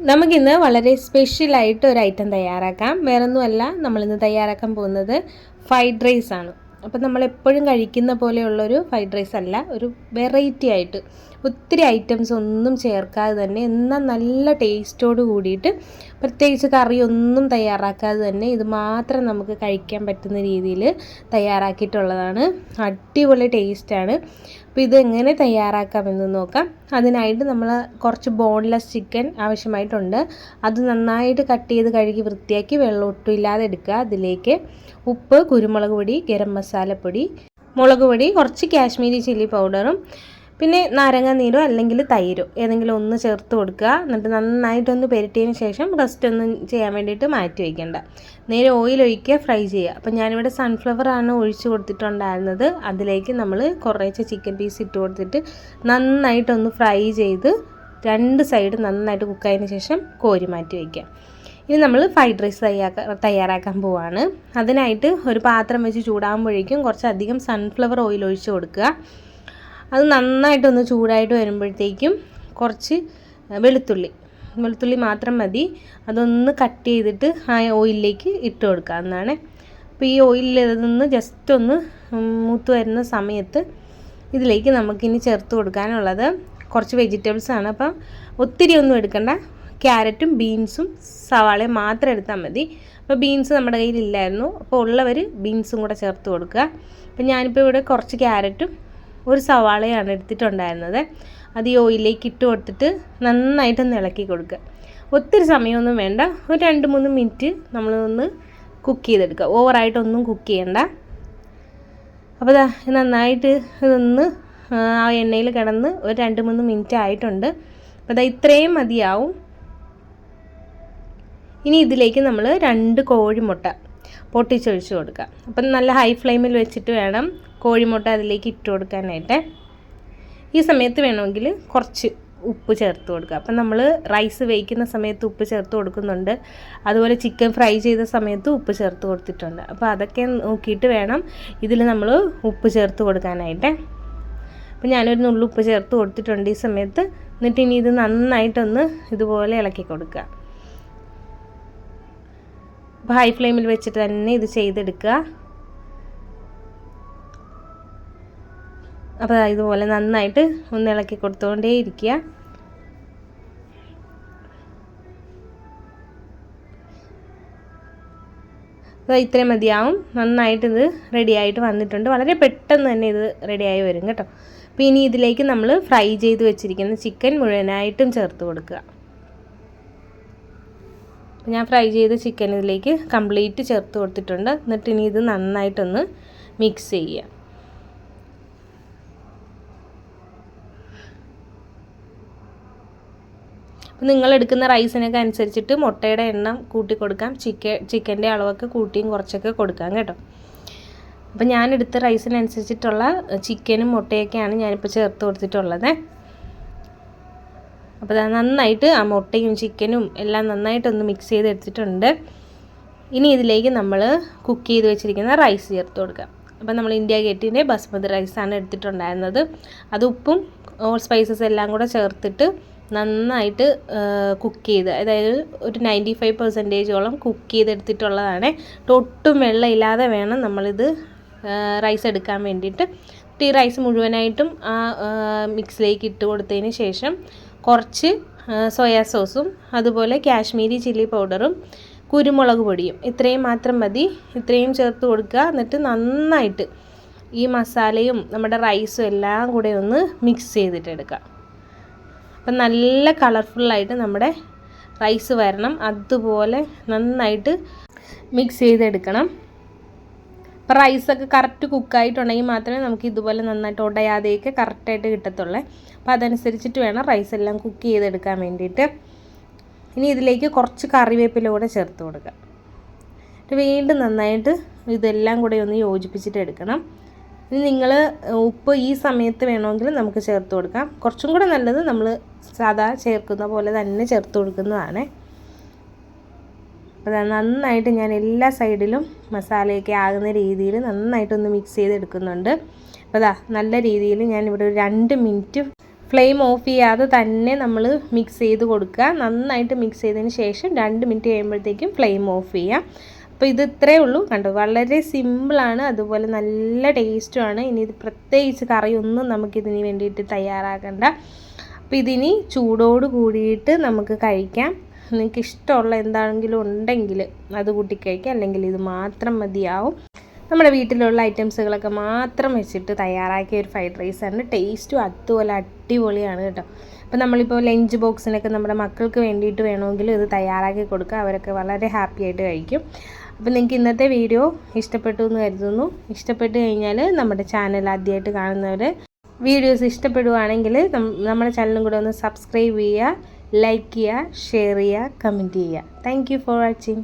നമുക്കിന്ന് വളരെ സ്പെഷ്യലായിട്ട് ഒരു ഐറ്റം തയ്യാറാക്കാം. വേറൊന്നുമല്ല നമ്മളിന്ന് തയ്യാറാക്കാൻ പോകുന്നത് ഫ്രൈഡ് റൈസ് ആണ്. അപ്പം നമ്മൾ എപ്പോഴും കഴിക്കുന്ന പോലെയുള്ളൊരു ഫ്രൈഡ് റൈസ് അല്ല ഒരു വെറൈറ്റി ആയിട്ട്. ഒത്തിരി ഐറ്റംസ് ഒന്നും ചേർക്കാതെ തന്നെ എന്നാൽ നല്ല ടേസ്റ്റോട് കൂടിയിട്ട് പ്രത്യേകിച്ച് കറി ഒന്നും തയ്യാറാക്കാതെ തന്നെ ഇത് മാത്രം നമുക്ക് കഴിക്കാൻ പറ്റുന്ന രീതിയിൽ തയ്യാറാക്കിയിട്ടുള്ളതാണ്. അടിപൊളി ടേസ്റ്റാണ്. അപ്പോൾ ഇത് എങ്ങനെ തയ്യാറാക്കാമെന്ന് നോക്കാം. അതിനായിട്ട് നമ്മൾ കുറച്ച് ബോൺലെസ് ചിക്കൻ ആവശ്യമായിട്ടുണ്ട്. അത് നന്നായിട്ട് കട്ട് ചെയ്ത് കഴുകി വൃത്തിയാക്കി വെള്ളം ഒട്ടും ഇല്ലാതെ എടുക്കുക. അതിലേക്ക് ഉപ്പ് കുരുമുളക് പൊടി ഗരം മസാലപ്പൊടി മുളക് പൊടി കുറച്ച് കാശ്മീരി ചില്ലി പൗഡറും പിന്നെ നാരങ്ങ നീരോ അല്ലെങ്കിൽ തൈരോ ഏതെങ്കിലും ഒന്ന് ചേർത്ത് കൊടുക്കുക. എന്നിട്ട് നന്നായിട്ടൊന്ന് പെരട്ടിയതിന് ശേഷം റെസ്റ്റ് ഒന്നും ചെയ്യാൻ വേണ്ടിയിട്ട് മാറ്റി വയ്ക്കേണ്ട. നേരെ ഓയിൽ ഒഴിക്കുക ഫ്രൈ ചെയ്യുക. അപ്പം ഞാനിവിടെ സൺഫ്ലവർ ആണ് ഒഴിച്ച് കൊടുത്തിട്ടുണ്ടായിരുന്നത്. അതിലേക്ക് നമ്മൾ കുറേശ്ശെ ചിക്കൻ പീസ് ഇട്ട് കൊടുത്തിട്ട് നന്നായിട്ടൊന്ന് ഫ്രൈ ചെയ്ത് രണ്ട് സൈഡ് നന്നായിട്ട് കുക്കായതിന് ശേഷം കോരി മാറ്റി വയ്ക്കുക. ഇനി നമ്മൾ ഫ്രൈഡ് റൈസ് തയ്യാറാക്കാൻ തയ്യാറാക്കാൻ പോവാണ്. അതിനായിട്ട് ഒരു പാത്രം വെച്ച് ചൂടാകുമ്പോഴേക്കും കുറച്ചധികം സൺഫ്ലവർ ഓയിൽ ഒഴിച്ച് കൊടുക്കുക. അത് നന്നായിട്ടൊന്ന് ചൂടായിട്ട് വരുമ്പോഴത്തേക്കും കുറച്ച് വെളുത്തുള്ളി. വെളുത്തുള്ളി മാത്രം മതി. അതൊന്ന് കട്ട് ചെയ്തിട്ട് ആ ഓയിലിലേക്ക് ഇട്ട് കൊടുക്കുക എന്നാണ്. അപ്പോൾ ഈ ഓയിലിൽ നിന്ന് ജസ്റ്റ് ഒന്ന് മൂത്ത് വരുന്ന സമയത്ത് ഇതിലേക്ക് നമുക്കിനി ചേർത്ത് കൊടുക്കാനുള്ളത് കുറച്ച് വെജിറ്റബിൾസ് ആണ്. അപ്പം ഒത്തിരി ഒന്നും എടുക്കണ്ട. ക്യാരറ്റും ബീൻസും സവാളയും മാത്രം എടുത്താൽ മതി. അപ്പോൾ ബീൻസ് നമ്മുടെ കയ്യിലില്ലായിരുന്നു. അപ്പോൾ ഉള്ളവർ ബീൻസും കൂടെ ചേർത്ത് കൊടുക്കുക. അപ്പോൾ ഞാനിപ്പോൾ ഇവിടെ കുറച്ച് ക്യാരറ്റും ഒരു സവാളയാണ് എടുത്തിട്ടുണ്ടായിരുന്നത്. അത് ഈ ഓയിലേക്ക് ഇട്ട് കൊടുത്തിട്ട് നന്നായിട്ടൊന്ന് ഇളക്കി കൊടുക്കുക. ഒത്തിരി സമയമൊന്നും വേണ്ട. ഒരു രണ്ട് മൂന്ന് മിനിറ്റ് നമ്മളൊന്ന് കുക്ക് ചെയ്തെടുക്കുക. ഓവറായിട്ടൊന്നും കുക്ക് ചെയ്യണ്ട. അപ്പോൾ ഇതാ നന്നായിട്ട് ഇതൊന്ന് ആ എണ്ണയിൽ കിടന്ന് ഒരു രണ്ട് മൂന്ന് മിനിറ്റ് ആയിട്ടുണ്ട്. അപ്പോൾ ഇതാ ഇത്രയും മതിയാവും. ഇനി ഇതിലേക്ക് നമ്മൾ രണ്ട് കോഴിമുട്ട പൊട്ടിച്ചൊഴിച്ച് കൊടുക്കുക. അപ്പം നല്ല ഹൈ ഫ്ലെയിമിൽ വെച്ചിട്ട് വേണം കോഴിമുട്ട അതിലേക്ക് ഇട്ട് കൊടുക്കാനായിട്ട്. ഈ സമയത്ത് വേണമെങ്കിൽ കുറച്ച് ഉപ്പ് ചേർത്ത് കൊടുക്കുക. അപ്പം നമ്മൾ റൈസ് വേവിക്കുന്ന സമയത്ത് ഉപ്പ് ചേർത്ത് കൊടുക്കുന്നുണ്ട്. അതുപോലെ ചിക്കൻ ഫ്രൈ ചെയ്ത സമയത്ത് ഉപ്പ് ചേർത്ത് കൊടുത്തിട്ടുണ്ട്. അപ്പോൾ അതൊക്കെ നോക്കിയിട്ട് വേണം ഇതിൽ നമ്മൾ ഉപ്പ് ചേർത്ത് കൊടുക്കാനായിട്ട്. അപ്പം ഞാനൊരു നുള്ളു ഉപ്പ് ചേർത്ത് കൊടുത്തിട്ടുണ്ട് ഈ സമയത്ത്. എന്നിട്ട് ഇനി ഇത് നന്നായിട്ടൊന്ന് ഇതുപോലെ ഇളക്കി കൊടുക്കുക. അപ്പോൾ ഹൈ ഫ്ലെയിമിൽ വെച്ചിട്ട് തന്നെ ഇത് ചെയ്തെടുക്കുക. അപ്പോൾ ഇതുപോലെ നന്നായിട്ട് ഒന്ന് ഇളക്കി കൊടുത്തുകൊണ്ടേ ഇരിക്കുക. അപ്പോൾ ഇത്രയും മതിയാവും. നന്നായിട്ട് ഇത് റെഡിയായിട്ട് വന്നിട്ടുണ്ട്. വളരെ പെട്ടെന്ന് തന്നെ ഇത് റെഡിയായി വരും കേട്ടോ. അപ്പോൾ ഇനി ഇതിലേക്ക് നമ്മൾ ഫ്രൈ ചെയ്ത് വെച്ചിരിക്കുന്ന ചിക്കൻ മുഴുവനായിട്ടും ചേർത്ത് കൊടുക്കുക. ഞാൻ ഫ്രൈ ചെയ്ത ചിക്കൻ ഇതിലേക്ക് കംപ്ലീറ്റ് ചേർത്ത് കൊടുത്തിട്ടുണ്ട്. എന്നിട്ട് ഇനി ഇത് നന്നായിട്ടൊന്ന് മിക്സ് ചെയ്യുക. അപ്പോൾ നിങ്ങൾ എടുക്കുന്ന റൈസിനൊക്കെ അനുസരിച്ചിട്ട് മുട്ടയുടെ എണ്ണം കൂട്ടി കൊടുക്കാം. ചിക്കൻ ചിക്കന്റെ അളവൊക്കെ കൂട്ടിയും കുറച്ചൊക്കെ കൊടുക്കാം കേട്ടോ. അപ്പോൾ ഞാൻ എടുത്ത റൈസിനനുസരിച്ചിട്ടുള്ള ചിക്കനും മുട്ടയൊക്കെയാണ് ഞാനിപ്പോൾ ചേർത്ത് കൊടുത്തിട്ടുള്ളത്. അപ്പോൾ നന്നായിട്ട് ആ മുട്ടയും ചിക്കനും എല്ലാം നന്നായിട്ടൊന്ന് മിക്സ് ചെയ്ത് എടുത്തിട്ടുണ്ട് ഇനി ഇതിലേക്ക് നമ്മൾ കുക്ക് ചെയ്ത് വെച്ചിരിക്കുന്ന റൈസ് ചേർത്ത് കൊടുക്കാം. അപ്പോൾ നമ്മൾ ഇന്ത്യ ഗേറ്റിന്റെ ബസ്മതി റൈസാണ് എടുത്തിട്ടുണ്ടായിരുന്നത്. അത് ഉപ്പും ഓൾ സ്പൈസസ് എല്ലാം കൂടെ ചേർത്തിട്ട് നന്നായിട്ട് കുക്ക് ചെയ്ത് അതായത് ഒരു നയന്റി ഫൈവ് പെർസെന്റേജോളം കുക്ക് ചെയ്തെടുത്തിട്ടുള്ളതാണ്. ഒട്ടും വെള്ളമില്ലാതെ വേണം നമ്മളിത് റൈസ് എടുക്കാൻ വേണ്ടിയിട്ട്. ഈ റൈസ് മുഴുവനായിട്ടും ആ മിക്സിലേക്ക് ഇട്ട് കൊടുത്തതിന് ശേഷം കുറച്ച് സോയാ സോസും അതുപോലെ കാശ്മീരി ചില്ലി പൗഡറും കുരുമുളക് പൊടിയും. ഇത്രയും മാത്രം മതി. ഇത്രയും ചേർത്ത് കൊടുക്കുക. എന്നിട്ട് നന്നായിട്ട് ഈ മസാലയും നമ്മുടെ റൈസും എല്ലാം കൂടെ ഒന്ന് മിക്സ് ചെയ്തിട്ടെടുക്കുക അപ്പം നല്ല കളർഫുള്ളായിട്ട് നമ്മുടെ റൈസ് വരണം. അതുപോലെ നന്നായിട്ട് മിക്സ് ചെയ്തെടുക്കണം. അപ്പോൾ റൈസൊക്കെ കറക്റ്റ് കുക്കായിട്ടുണ്ടെങ്കിൽ മാത്രമേ നമുക്ക് ഇതുപോലെ നന്നായിട്ട് ഉടയാതെയൊക്കെ കറക്റ്റായിട്ട് കിട്ടത്തുള്ളൂ. അപ്പോൾ അതനുസരിച്ചിട്ട് വേണം റൈസ് എല്ലാം കുക്ക് ചെയ്തെടുക്കാൻ വേണ്ടിയിട്ട്. ഇനി ഇതിലേക്ക് കുറച്ച് കറിവേപ്പില കൂടെ ചേർത്ത് കൊടുക്കാം. വീണ്ടും നന്നായിട്ട് ഇതെല്ലാം കൂടെ ഒന്ന് യോജിപ്പിച്ചിട്ട് എടുക്കണം. ഇനി നിങ്ങൾ ഉപ്പ് ഈ സമയത്ത് വേണമെങ്കിൽ നമുക്ക് ചേർത്ത് കൊടുക്കാം. കുറച്ചും കൂടെ നല്ലത് നമ്മൾ സാധാ ചേർക്കുന്ന പോലെ തന്നെ ചേർത്ത് കൊടുക്കുന്നതാണ്. അപ്പോൾ നന്നായിട്ട് ഞാൻ എല്ലാ സൈഡിലും മസാലയൊക്കെ ആകുന്ന രീതിയിൽ നന്നായിട്ടൊന്ന് മിക്സ് ചെയ്തെടുക്കുന്നുണ്ട്. അപ്പോൾ അതാ നല്ല രീതിയിൽ ഞാൻ ഇവിടെ ഒരു രണ്ട് മിനിറ്റ് ഫ്ലെയിം ഓഫ് ചെയ്യാതെ തന്നെ നമ്മൾ മിക്സ് ചെയ്ത് കൊടുക്കുക. നന്നായിട്ട് മിക്സ് ചെയ്തതിന് ശേഷം രണ്ട് മിനിറ്റ് കഴിയുമ്പോഴത്തേക്കും ഫ്ലെയിം ഓഫ് ചെയ്യാം. അപ്പോൾ ഇത് ഇത്രയേ ഉള്ളൂ. കണ്ടോ വളരെ സിമ്പിളാണ് അതുപോലെ നല്ല ടേസ്റ്റുമാണ് ഇനി ഇത് പ്രത്യേകിച്ച് കറിയൊന്നും നമുക്കിതിന് വേണ്ടിയിട്ട് തയ്യാറാക്കണ്ട. അപ്പോൾ ഇതിനി ചൂടോട് കൂടിയിട്ട് നമുക്ക് കഴിക്കാം. നിങ്ങൾക്ക് ഇഷ്ടമുള്ള എന്താണെങ്കിലും ഉണ്ടെങ്കിൽ അത് കൂട്ടി അല്ലെങ്കിൽ ഇത് മാത്രം മതിയാവും. നമ്മുടെ വീട്ടിലുള്ള ഐറ്റംസുകളൊക്കെ മാത്രം വെച്ചിട്ട് തയ്യാറാക്കിയ ഒരു ഫ്രൈഡ് റൈസാണ് ടേസ്റ്റും അതുപോലെ അടിപൊളിയാണ് കേട്ടോ. അപ്പോൾ നമ്മളിപ്പോൾ ലഞ്ച് ബോക്സിനൊക്കെ നമ്മുടെ മക്കൾക്ക് വേണ്ടിയിട്ട് വേണമെങ്കിൽ ഇത് തയ്യാറാക്കി കൊടുക്കുക. അവരൊക്കെ വളരെ ഹാപ്പി ആയിട്ട് കഴിക്കും. അപ്പോൾ നിങ്ങൾക്ക് ഇന്നത്തെ വീഡിയോ ഇഷ്ടപ്പെട്ടു എന്ന് കരുതുന്നു. ഇഷ്ടപ്പെട്ട് കഴിഞ്ഞാൽ നമ്മുടെ ചാനൽ ആദ്യമായിട്ട് കാണുന്നവർ വീഡിയോസ് ഇഷ്ടപ്പെടുവാണെങ്കിൽ നമ്മുടെ ചാനലും കൂടെ ഒന്ന് സബ്സ്ക്രൈബ് ചെയ്യുക. ലൈക്ക് ചെയ്യുക ഷെയർ ചെയ്യുക കമന്റ് ചെയ്യുക. Thank for watching